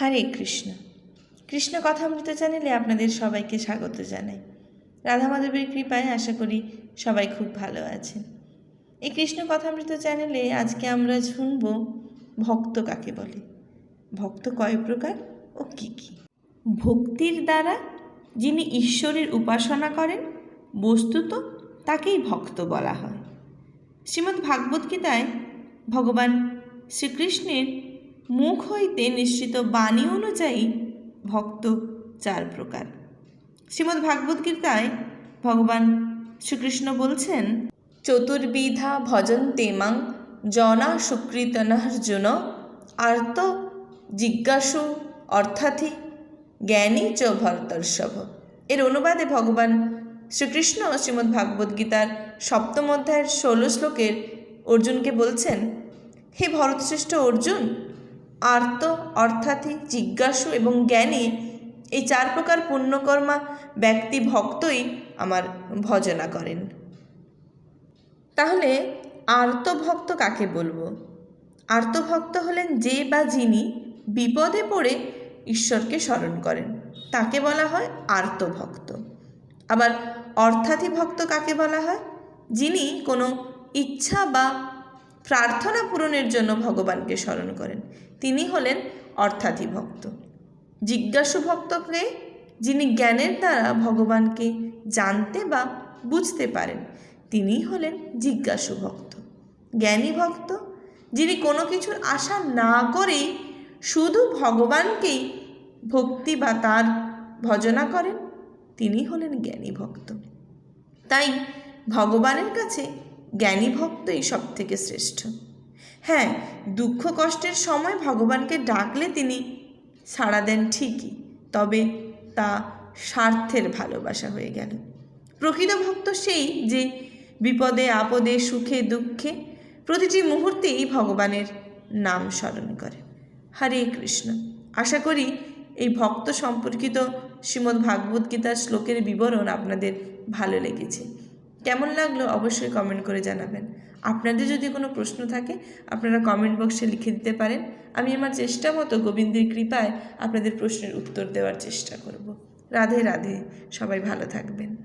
হরে কৃষ্ণ। কৃষ্ণ কথামৃত চ্যানেলে আপনাদের সবাইকে স্বাগত জানাই। রাধা মাধবের কৃপায় আশা করি সবাই খুব ভালো আছেন। এই কৃষ্ণ কথামৃত চ্যানেলে আজকে আমরা শুনব ভক্ত কাকে বলে? ভক্ত কয় প্রকার ও কি কি? ভক্তির দ্বারা যিনি ঈশ্বরের উপাসনা করেন, বস্তুত তাকেই ভক্ত বলা হয়। শ্রীমদ্ ভাগবত গীতায় ভগবান শ্রীকৃষ্ণের মুখ হইতে নিঃসৃত বাণী অনুযায়ী ভক্ত চার প্রকার। শ্রীমদ্ ভাগবত গীতায় ভগবান শ্রীকৃষ্ণ বলছেন, চতুর্বিধা ভজন্তে মাং জনা সুকৃতনার্জুন আর্ত জিজ্ঞাসু অর্থাথি জ্ঞানী চ ভরতর্ষভ। এর অনুবাদে ভগবান শ্রীকৃষ্ণ শ্রীমদ্ ভাগবত গীতার সপ্তম অধ্যায়ের ষোলো শ্লোকের অর্জুনকে বলছেন, হে ভরতশ্রেষ্ঠ অর্জুন আর্ত অর্থাৎই জিজ্ঞাসু এবং জ্ঞানী, এই চার প্রকার পুণ্যকর্মা ব্যক্তি ভক্তই আমার ভজনা করেন। তাহলে আর্তভক্ত কাকে বলব? আর্তভক্ত হলেন যে বা যিনি বিপদে পড়ে ঈশ্বরকে স্মরণ করেন, তাকে বলা হয় আর্তভক্ত আবার অর্থাথি ভক্ত কাকে বলা হয়? যিনি কোনো ইচ্ছা বা প্রার্থনা পূরণের জন্য ভগবানকে স্মরণ করেন। তিনি হলেন অর্থাথি ভক্ত জিজ্ঞাসু ভক্তকে, যিনি জ্ঞানের দ্বারা ভগবানকে জানতে বা বুঝতে পারেন, তিনি হলেন জিজ্ঞাসু ভক্ত। জ্ঞানী ভক্ত, যিনি কোনো কিছুর আশা না করেই শুধু ভগবানকেই ভক্তি বা তার ভজনা করেন, তিনি হলেন জ্ঞানী ভক্ত। তাই ভগবানের কাছে জ্ঞানী ভক্তই সব থেকে শ্রেষ্ঠ। হ্যাঁ দুঃখ কষ্টের সময় ভগবানকে ডাকলে তিনি সাড়া দেন ঠিকই, তবে তা স্বার্থের ভালোবাসা হয়ে গেল। প্রকৃত ভক্ত সেই যে বিপদে, আপদে, সুখে, দুঃখে প্রতিটি মুহূর্তেই ভগবানের নাম স্মরণ করে। হরে কৃষ্ণ। আশা করি এই ভক্ত সম্পর্কিত শ্রীমদ্ ভাগবত গীতার শ্লোকের বিবরণ আপনাদের ভালো লেগেছে। কেমন লাগল অবশ্যই কমেন্ট করে জানাবেন। আপনাদের যদি কোনো প্রশ্ন থাকে, আপনারা কমেন্ট বক্সে লিখে দিতে পারেন। আমি আমার চেষ্টা মতো গোবিন্দের কৃপায় আপনাদের প্রশ্নের উত্তর দেওয়ার চেষ্টা করব। রাধে রাধে, সবাই ভালো থাকবেন।